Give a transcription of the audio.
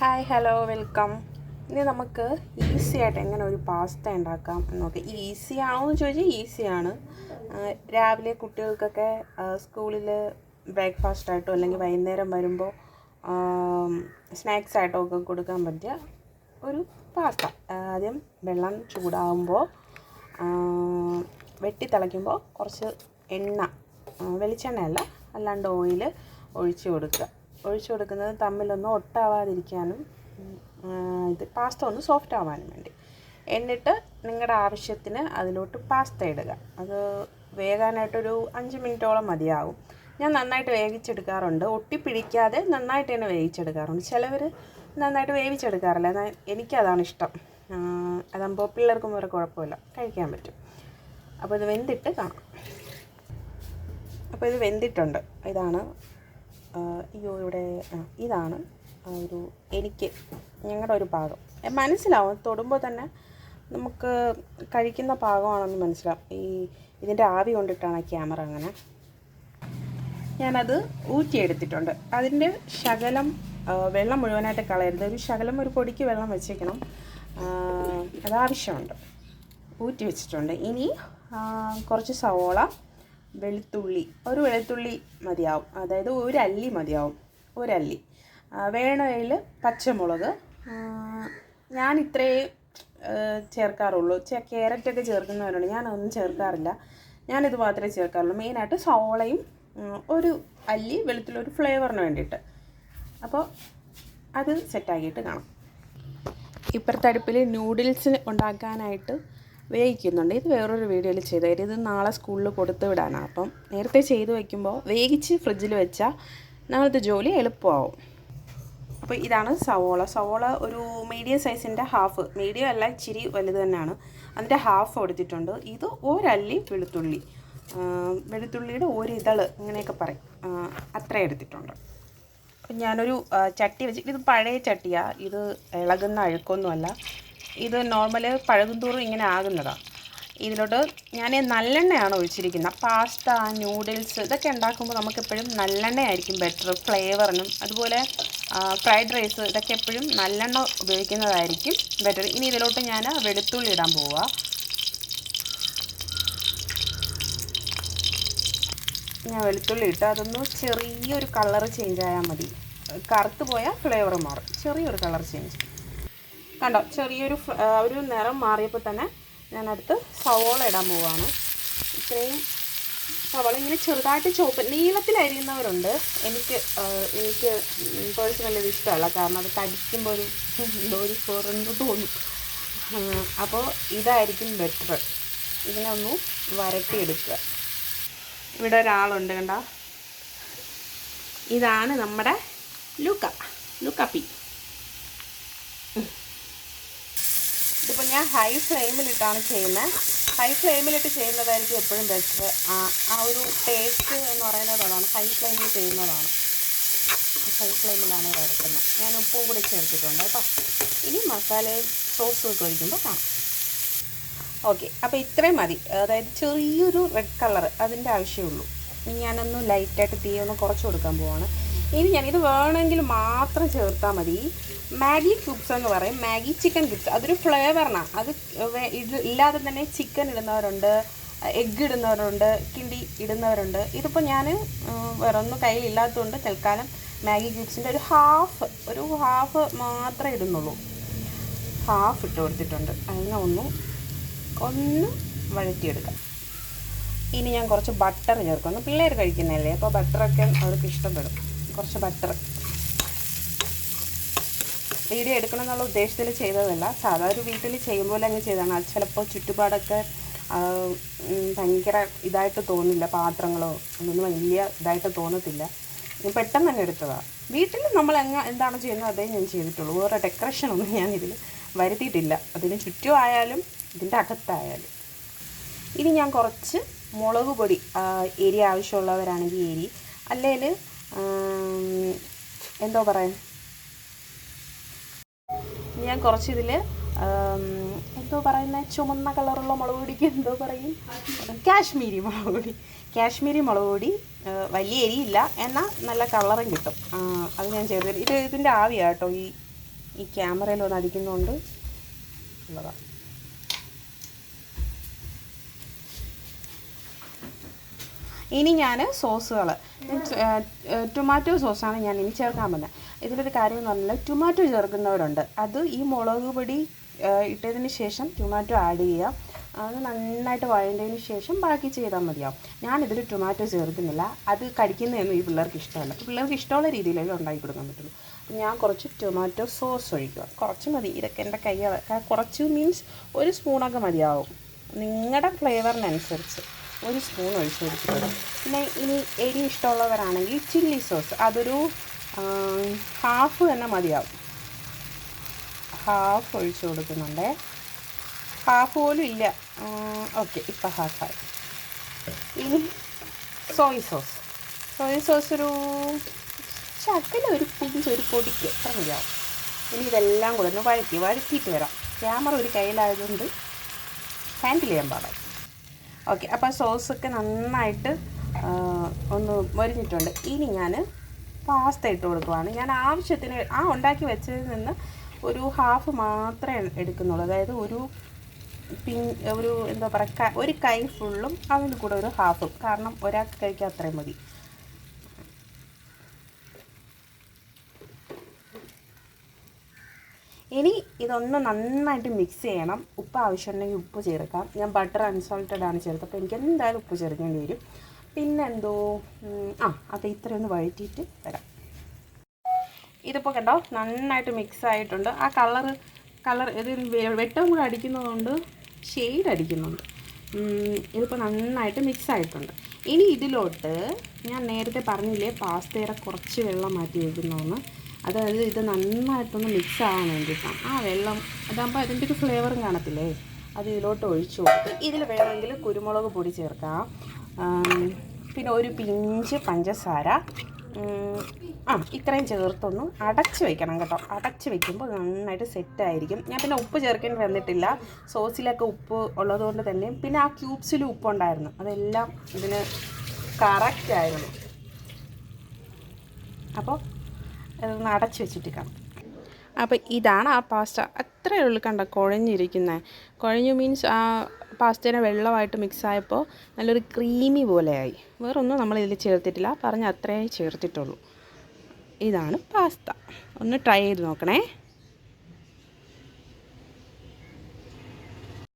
Hi hello welcome ഇനി നമുക്ക് easy ആയിട്ട് എങ്ങനെ ഒരു പാസ്ത ഉണ്ടാക്കാം എന്ന് നോക്കാം. ഈസി ആണോ എന്ന് ചോദിച്ചാൽ ഈസിയാണ് രാവിലെ കുട്ടികൾക്കൊക്കെ സ്കൂളിൽ ബ്രേക്ക്ഫാസ്റ്റ് ആയിട്ടോ അല്ലെങ്കിൽ വൈകുന്നേരം വരുമ്പോൾ സ്നാക്സ് ആയിട്ടോ ഒക്കെ കൊടുക്കാൻ പറ്റിയ ഒരു പാസ്ത ആദ്യം വെള്ളം ചൂടാകുമ്പോൾ വെട്ടി തിളയ്ക്കുമ്പോൾ കുറച്ച് എണ്ണ. വെളിച്ചെണ്ണയല്ല അല്ലാണ്ട് ഓയിൽ ഒഴിച്ച് കൊടുക്കുക. ഒഴിച്ച് കൊടുക്കുന്നത് തമ്മിലൊന്നും ഒട്ടാവാതിരിക്കാനും ഇത് പാസ്ത ഒന്ന് സോഫ്റ്റ് ആവാനും വേണ്ടി. എന്നിട്ട് നിങ്ങളുടെ ആവശ്യത്തിന് അതിലോട്ട് പാസ്ത ഇടുക. അത് വേകാനായിട്ടൊരു അഞ്ച് മിനിറ്റോളം മതിയാവും. ഞാൻ നന്നായിട്ട് വേവിച്ചെടുക്കാറുണ്ട്. ഒട്ടിപ്പിടിക്കാതെ നന്നായിട്ട് തന്നെ വേവിച്ചെടുക്കാറുണ്ട്. ചിലവർ നന്നായിട്ട് വേവിച്ചെടുക്കാറില്ല. എനിക്കതാണ് ഇഷ്ടം. അതാകുമ്പോൾ പിള്ളേർക്കും വേറെ കുഴപ്പമില്ല. കഴിക്കാൻ പറ്റും. അപ്പോൾ ഇത് വെന്തിട്ട് കാണാം. അപ്പോൾ ഇത് വെന്തിട്ടുണ്ട്. ഇതാണ് അയ്യോ ഇവിടെ ഇതാണ് ഒരു എനിക്ക് ഞങ്ങളുടെ ഒരു എ, മനസ്സിലാവും തൊടുമ്പോൾ തന്നെ നമുക്ക് കഴിക്കുന്ന പാകമാണെന്ന് മനസ്സിലാവും. ഈ ഇതിന്റെ ആവി കൊണ്ടിട്ടാണ് ക്യാമറ അങ്ങനെ. ഞാനത് ഊറ്റിയെടുത്തിട്ടുണ്ട്. അതിന്റെ ശകലം വെള്ളം മുഴുവനായിട്ട് കളയരുത്. ഒരു ശകലം ഒരു പൊടിക്ക് വെള്ളം വെച്ചേക്കണം. അത് ആവശ്യമുണ്ട് ഊറ്റി വെച്ചിട്ടുണ്ട്. ഇനി കുറച്ച് സവോള വെളുത്തുള്ളി. ഒരു വെളുത്തുള്ളി മതിയാവും. അതായത് ഒരു അല്ലി മതിയാവും. ഒരല്ലി വേണമെങ്കിൽ പച്ചമുളക്? ഞാൻ ഇത്രയേ ചേർക്കാറുള്ളൂ. ക്യാരറ്റൊക്കെ ചേർക്കുന്നവരുണ്ട്. ഞാനൊന്നും ചേർക്കാറില്ല. ഞാനിത് മാത്രമേ ചേർക്കാറുള്ളൂ. മെയിനായിട്ട് സോളയും ഒരു അല്ലി വെളുത്തുള്ളി ഒരു ഫ്ലേവറിന് വേണ്ടിയിട്ട്. അപ്പോൾ അത് സെറ്റാക്കിയിട്ട് കാണാം. ഇപ്പുറത്തെ അടുപ്പിൽ നൂഡിൽസ് ഉണ്ടാക്കാനായിട്ട് വേവിക്കുന്നുണ്ട് ഇത് വേറൊരു വീഡിയോയിൽ ചെയ്തു ഇത് നാളെ സ്കൂളിൽ കൊടുത്തു വിടാനാണ് അപ്പം നേരത്തെ ചെയ്ത് വയ്ക്കുമ്പോൾ വേവിച്ച് ഫ്രിഡ്ജിൽ വെച്ചാൽ നാളത്തെ ജോലി എളുപ്പമാവും. അപ്പോൾ ഇതാണ് സവോള. സവോള ഒരു മീഡിയം സൈസിന്റെ ഹാഫ്. മീഡിയം അല്ല ഇച്ചിരി വലുത് തന്നെയാണ്. അതിന്റെ ഹാഫ് കൊടുത്തിട്ടുണ്ട്. ഇത് ഒരല്ലി വെളുത്തുള്ളി. വെളുത്തുള്ളിയുടെ ഒരു ഇതൾ ഇങ്ങനെയൊക്കെ പറയും. അത്ര എടുത്തിട്ടുണ്ട്. അപ്പം ഞാനൊരു ചട്ടി വെച്ചിട്ട് ഇത് പഴയ ചട്ടിയാണ് ഇത് ഇളകുന്ന അഴുക്കൊന്നുമല്ല. ഇത് നോർമൽ പഴകുന്തോറും ഇങ്ങനെ ആകുന്നതാണ് ഇതിലോട്ട് ഞാൻ നല്ലെണ്ണയാണ് ഒഴിച്ചിരിക്കുന്നത്. പാസ്ത നൂഡിൽസ് ഇതൊക്കെ ഉണ്ടാക്കുമ്പോൾ നമുക്ക് എപ്പോഴും നല്ലെണ്ണയായിരിക്കും ബെറ്റർ ഫ്ലേവറിനും അതുപോലെ ഫ്രൈഡ് റൈസ് ഇതൊക്കെ എപ്പോഴും നല്ലെണ്ണ ഉപയോഗിക്കുന്നതായിരിക്കും ബെറ്റർ ഇനി ഇതിലോട്ട് ഞാൻ വെളുത്തുള്ളി ഇടാൻ പോവുക ഞാൻ വെളുത്തുള്ളി ഇട്ട് അതൊന്ന് ചെറിയൊരു കളർ ചേഞ്ച് ആയാൽ മതി. കറുത്ത് പോയാൽ ഫ്ലേവർ മാറും. ചെറിയൊരു കളർ ചേഞ്ച് കണ്ടോ ചെറിയൊരു ഒരു നിറം മാറിയപ്പോൾ തന്നെ ഞാനടുത്ത് സവോള ഇടാൻ പോവാണ്. ഇത്രയും സവോള ഇങ്ങനെ ചെറുതായിട്ട് ചുവപ്പ് നീളത്തിലരിയുന്നവരുണ്ട് എനിക്ക് എനിക്ക് പേഴ്സണലി ഇഷ്ടമല്ല. കാരണം അത് കടിക്കുമ്പോൾ ഒരു എന്തോ ഒരു പൊറന്ന് തോന്നും. അപ്പോൾ ഇതായിരിക്കും ബെറ്റർ ഇതിനെ ഒന്ന് വരട്ടിയെടുക്കുക. ഇവിടെ ഒരാളുണ്ട് കണ്ട. ഇതാണ് നമ്മുടെ ലുക്ക. ലൂക്കാപ്പി ഞാൻ ഹൈ ഫ്ലെയിമിലിട്ടാണ് ചെയ്യുന്നത് ഹൈ ഫ്ലെയിമിലിട്ട് ചെയ്യുന്നതായിരിക്കും എപ്പോഴും ബെറ്റർ ആ ഒരു ടേസ്റ്റ് എന്ന് പറയുന്നത് അതാണ്. ഹൈ ഫ്ലെയിമിൽ ചെയ്യുന്നതാണ്. ഹൈ ഫ്ലെയിമിലാണ് ഇത് എടുക്കുന്നത് ഞാൻ ഉപ്പും കൂടി ചേർത്തിട്ടുണ്ട് കേട്ടോ. ഇനി മസാലയും സോസും ഒക്കെ ഒഴിക്കുമ്പോൾ കാണാം. ഓക്കെ അപ്പോൾ ഇത്രയും മതി. അതായത് ചെറിയൊരു റെഡ് കളർ അതിന്റെ ആവശ്യമുള്ളൂ. ഇനി ഞാനൊന്ന് ലൈറ്റായിട്ട് തീ ഒന്ന് കുറച്ച് കൊടുക്കാൻ പോവാണ്. ഇനി ഞാനിത് വേണമെങ്കിൽ മാത്രം ചേർത്താൽ മതി. മാഗി ക്യൂബ്സ് എന്ന് പറയും. Maggi chicken cubes. അതൊരു ഫ്ലേവറിനാണ് അത് ഇത് ഇല്ലാതെ തന്നെ ചിക്കൻ ഇടുന്നവരുണ്ട് എഗ്ഗ് ഇടുന്നവരുണ്ട് കിണ്ടി ഇടുന്നവരുണ്ട്. ഇതിപ്പോൾ ഞാൻ വേറെ ഒന്നും കയ്യിലില്ലാത്തതുകൊണ്ട് തൽക്കാലം മാഗി ക്യൂബ്സിന്റെ ഒരു ഹാഫ് ഒരു ഹാഫ് മാത്രമേ ഇടുന്നുള്ളൂ. ഹാഫ് ഇട്ട് കൊടുത്തിട്ടുണ്ട്. അതിനെ ഒന്ന് ഒന്ന് വഴറ്റിയെടുക്കാം. ഇനി ഞാൻ കുറച്ച് ബട്ടർ ചേർക്കുന്നു. പിള്ളേർ കഴിക്കുന്നതല്ലേ? അപ്പോൾ ബട്ടറൊക്കെ അവർക്ക് ഇഷ്ടപ്പെടും. കുറച്ച് ബട്ടർ വീഡിയോ എടുക്കണം എന്നുള്ള ഉദ്ദേശത്തിൽ ചെയ്തതല്ല. സാധാ ഒരു വീട്ടിൽ ചെയ്യുമ്പോൾ അങ്ങ് ചെയ്തതാണ്. അത് ചിലപ്പോൾ ചുറ്റുപാടൊക്കെ ഭയങ്കര ഇതായിട്ട് തോന്നില്ല പാത്രങ്ങളോ ഒന്നും വലിയ ഇതായിട്ട് തോന്നത്തില്ല. ഞാൻ പെട്ടെന്ന് തന്നെ എടുത്തതാണ് വീട്ടിൽ നമ്മൾ എങ്ങ എന്താണ് ചെയ്യുന്നത്? അതേ ഞാൻ ചെയ്തിട്ടുള്ളൂ. വേറെ ഡെക്കറേഷൻ ഒന്നും ഞാൻ ഇതിൽ വരുത്തിയിട്ടില്ല. അതിന് ചുറ്റും ആയാലും ഇതിന്റെ അകത്തായാലും. ഇനി ഞാൻ കുറച്ച് മുളക് പൊടി എരി ആവശ്യമുള്ളവരാണെങ്കിൽ എരി അല്ലെങ്കിൽ എന്തോ പറയാൻ. ഞാൻ കുറച്ചിതിൽ എന്തോ പറയുന്ന ചുമന്ന കളറുള്ള മുളക് പൊടിക്ക് എന്തോ പറയും. കാശ്മീരി മുളക് പൊടി. കാശ്മീരി മുളക് പൊടി വലിയ എരിയില്ല എന്നാൽ നല്ല കളറും കിട്ടും. അത് ഞാൻ ചേർത്ത് ഇത് ഇതിന്റെ ആവിയാട്ടോ ഈ ഈ ക്യാമറയിൽ ഒന്ന് അടിക്കുന്നതുകൊണ്ട് ഉള്ളതാണ് ഇനി ഞാൻ സോസുകൾ ടൊമാറ്റോ സോസാണ് ഞാൻ ഇനി ചേർക്കാൻ പോകുന്നത്. ഇതിലൊരു കാര്യം എന്ന് പറഞ്ഞാൽ ടൊമാറ്റോ ചേർക്കുന്നവരുണ്ട്. അത് ഈ മുളക് പൊടി ഇട്ടതിന് ശേഷം ടൊമാറ്റോ ആഡ് ചെയ്യുക. അത് നന്നായിട്ട് വഴണ്ടതിന് ശേഷം ബാക്കി ചെയ്താൽ മതിയാവും. ഞാനിതിൽ ടൊമാറ്റോ ചേർക്കുന്നില്ല. അത് കടിക്കുന്നതൊന്നും ഈ പിള്ളേർക്ക് ഇഷ്ടമല്ല. പിള്ളേർക്ക് ഇഷ്ടമുള്ള രീതിയിലേ ഉണ്ടാക്കി കൊടുക്കാൻ പറ്റുള്ളൂ. അപ്പം ഞാൻ കുറച്ച് ടൊമാറ്റോ സോസ് ഒഴിക്കുക. കുറച്ച് മതി. ഇതൊക്കെ എന്റെ കൈ കുറച്ച് മീൻസ് ഒരു സ്പൂണൊക്കെ മതിയാവും. നിങ്ങളുടെ ഫ്ലേവറിനനുസരിച്ച് ഒരു സ്പൂൺ ഒഴിച്ചു കൊടുക്കുന്നത് പിന്നെ ഇനി എരി ഇഷ്ടമുള്ളവരാണെങ്കിൽ ചില്ലി സോസ് അതൊരു ഹാഫ് തന്നെ മതിയാവും. ഹാഫ് ഒഴിച്ചു കൊടുക്കുന്നുണ്ട്. ഹാഫ് പോലും ഇല്ല. ഓക്കെ ഇപ്പം ഹാഫായി ഇനി സോയ് സോസ് സോയ് സോസ് ഒരു ചക്കല ഒരു പിഞ്ച് ഒരു പൊടിക്ക് എത്ര മതിയാവും? ഇനി ഇതെല്ലാം കൂടെ ഒന്ന് വഴറ്റി വഴറ്റിയിട്ട് വരാം. ക്യാമറ ഒരു കയ്യിലായതുകൊണ്ട് ഹാൻഡിൽ ചെയ്യാൻ പാടാം ഓക്കെ അപ്പോൾ സോസൊക്കെ നന്നായിട്ട് ഒന്ന് മൊരിഞ്ഞിട്ടുണ്ട്. ഇനി ഞാൻ പാസ്ത ഇട്ട് കൊടുക്കുവാണ്. ഞാൻ ആവശ്യത്തിന് ആ ഉണ്ടാക്കി വെച്ചതിൽ നിന്ന് ഒരു ഹാഫ് മാത്രമേ എടുക്കുന്നുള്ളൂ. അതായത് ഒരു പിൻ ഒരു എന്താ പറയുക ഒരു കൈ ഫുള്ളും അതിന് കൂടെ ഒരു ഹാഫും കാരണം ഒരാൾക്ക് കഴിക്കാൻ അത്രയും മതി. ഇനി ഇതൊന്ന് നന്നായിട്ട് മിക്സ് ചെയ്യണം. ഉപ്പ് ആവശ്യമുണ്ടെങ്കിൽ ഉപ്പ് ചേർക്കാം. ഞാൻ ബട്ടർ അൺസോൾട്ടഡ് ആണ് ചേർത്തത്. അപ്പോൾ എനിക്ക് എന്തായാലും ഉപ്പ് ചേർക്കേണ്ടി വരും. പിന്നെ എന്തോ? ആ അത് ഇത്രയൊന്ന് വഴറ്റിയിട്ട് വരാം. ഇതിപ്പോൾ കണ്ടോ? നന്നായിട്ട് മിക്സ് ആയിട്ടുണ്ട്. ആ കളറ് കളർ ഇത് വെട്ടം കൂടെ അടിക്കുന്നതുകൊണ്ട് ഷെയ്ഡ് അടിക്കുന്നുണ്ട്. ഇതിപ്പോൾ നന്നായിട്ട് മിക്സ് ആയിട്ടുണ്ട്. ഇനി ഇതിലോട്ട് ഞാൻ നേരത്തെ പറഞ്ഞില്ലേ പാസ്തയുടെ കുറച്ച് വെള്ളം മാറ്റി വെക്കുന്നതെന്ന്. അതായത് ഇത് നന്നായിട്ടൊന്ന് മിക്സ് ആവാൻ വേണ്ടിയിട്ടാണ് ആ വെള്ളം അതാകുമ്പോൾ അതിന്റെ ഒരു ഫ്ലേവറും കാണത്തില്ലേ? അത് ഇതിലോട്ട് ഒഴിച്ചു കൊടുത്ത് ഇതിൽ വേണമെങ്കിൽ കുരുമുളക് പൊടി ചേർക്കാം. പിന്നെ ഒരു പിഞ്ച് പഞ്ചസാര. ആ ഇത്രയും ചേർത്തൊന്ന് അടച്ച് വെക്കണം കേട്ടോ. അടച്ച് വെക്കുമ്പോൾ നന്നായിട്ട് സെറ്റായിരിക്കും ഞാൻ പിന്നെ ഉപ്പ് ചേർക്കേണ്ടി വന്നിട്ടില്ല. സോസിലൊക്കെ ഉപ്പ് ഉള്ളതുകൊണ്ട് തന്നെ പിന്നെ ആ ക്യൂബ്സിലും ഉപ്പുണ്ടായിരുന്നു. അതെല്ലാം ഇതിന് കറക്റ്റായിരുന്നു അപ്പോൾ ഇതൊന്ന് അടച്ചു വെച്ചിട്ട് കാണാം. അപ്പോൾ ഇതാണ് ആ പാസ്ത. അത്രയേ ഉള്ളൂ കണ്ട കുഴഞ്ഞിരിക്കുന്നത് കുഴഞ്ഞു മീൻസ് ആ പാസ്തേനെ വെള്ളമായിട്ട് മിക്സായപ്പോൾ നല്ലൊരു ക്രീമി പോലെയായി. വേറൊന്നും നമ്മൾ ഇതിൽ ചേർത്തിട്ടില്ല. പറഞ്ഞ അത്രയേ ചേർത്തിട്ടുള്ളൂ. ഇതാണ് പാസ്ത. ഒന്ന് ട്രൈ ചെയ്ത് നോക്കണേ.